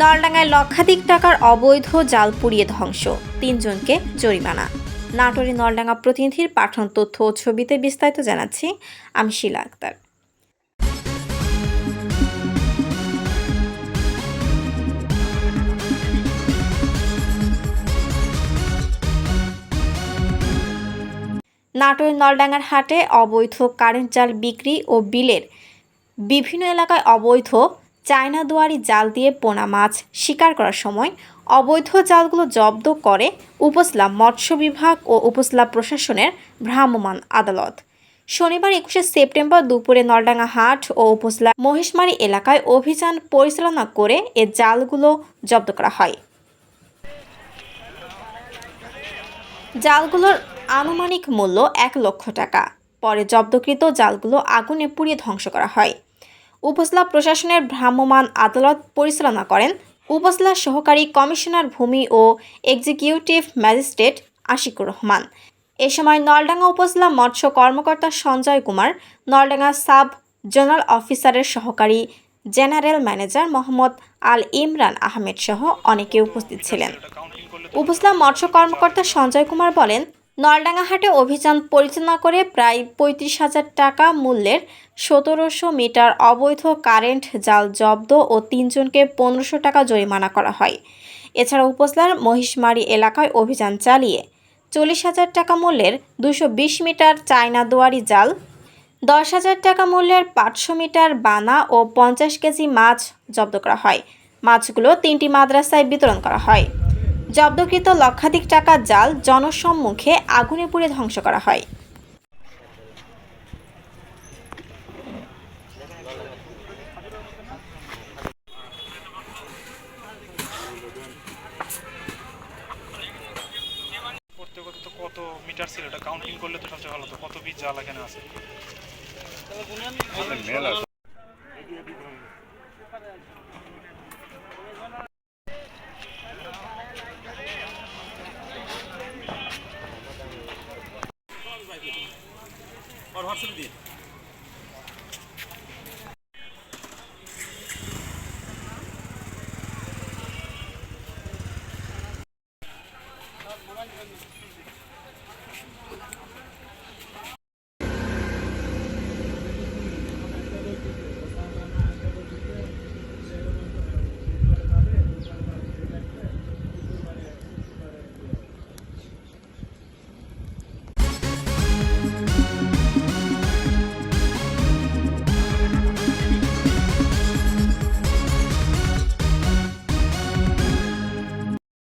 নলডাঙ্গায় লক্ষাধিক টাকার অবৈধ জাল পুড়িয়ে ধ্বংস। তিনজনকে জরিমানা। নাটোরে নলডাঙ্গা প্রতিনিধির পাঠন তথ্য ও ছবিতে বিস্তারিত জানাচ্ছি আমি শিলা আক্তার। নাটোরের নলডাঙ্গার হাটে অবৈধ কারেন্ট জাল বিক্রি ও বিলের বিভিন্ন এলাকায় অবৈধ চায়না দুয়ারি জাল দিয়ে পোনা মাছ শিকার করার সময় অবৈধ জালগুলো জব্দ করে উপজেলা মৎস্য বিভাগ ও উপজেলা প্রশাসনের ভ্রাম্যমাণ আদালত। শনিবার একুশে সেপ্টেম্বর দুপুরে নলডাঙ্গা হাট ও উপজেলা মহিষমারী এলাকায় অভিযান পরিচালনা করে এ জালগুলো জব্দ করা হয়। জালগুলোর আনুমানিক মূল্য এক লক্ষ টাকা। পরে জব্দকৃত জালগুলো আগুনে পুড়িয়ে ধ্বংস করা হয়। উপজেলা প্রশাসনের ভ্রাম্যমাণ আদালত পরিচালনা করেন। উপজেলা সহকারী কমিশনার ভূমি ও এক্সিকিউটিভ ম্যাজিস্ট্রেট আশিকুর রহমান। এ সময় নলডাঙ্গা উপজেলা মৎস্য কর্মকর্তা সঞ্জয় কুমার, নলডাঙ্গা সাব জোনাল অফিসারের সহকারী জেনারেল ম্যানেজার মোহাম্মদ আল ইমরান আহমেদ সহ অনেকে উপস্থিত ছিলেন। উপজেলা মৎস্য কর্মকর্তা সঞ্জয় কুমার বলেন নলডাঙ্গা হাটে অভিযান পরিচালনা করে প্রায় পঁয়ত্রিশ হাজার টাকা মূল্যের সতেরোশো মিটার অবৈধ কারেন্ট জাল জব্দ ও তিনজনকে পনেরোশো টাকা জরিমানা করা হয়। এছাড়া উপজেলার মহিষমারি এলাকায় অভিযান চালিয়ে চল্লিশ হাজার টাকা মূল্যের দুশো বিশ মিটার চায়না দুয়ারি জাল, দশ হাজার টাকা মূল্যের পাঁচশো মিটার বানা ও পঞ্চাশ কেজি মাছ জব্দ করা হয়। মাছগুলো তিনটি মাদ্রাসায় বিতরণ করা হয়। জব্দকৃত লক্ষাধিক টাকা জাল জনসম্মুখে আগুনে পুড়ে ধ্বংস করা হয়। করতে করতে কত মিটার ছিল? এটা কাউন্টিং করলে তো সবচেয়ে ভালো তো। কত পিস জাল এখানে আছে? और व्हाट्सएप দিয়ে মোবাইল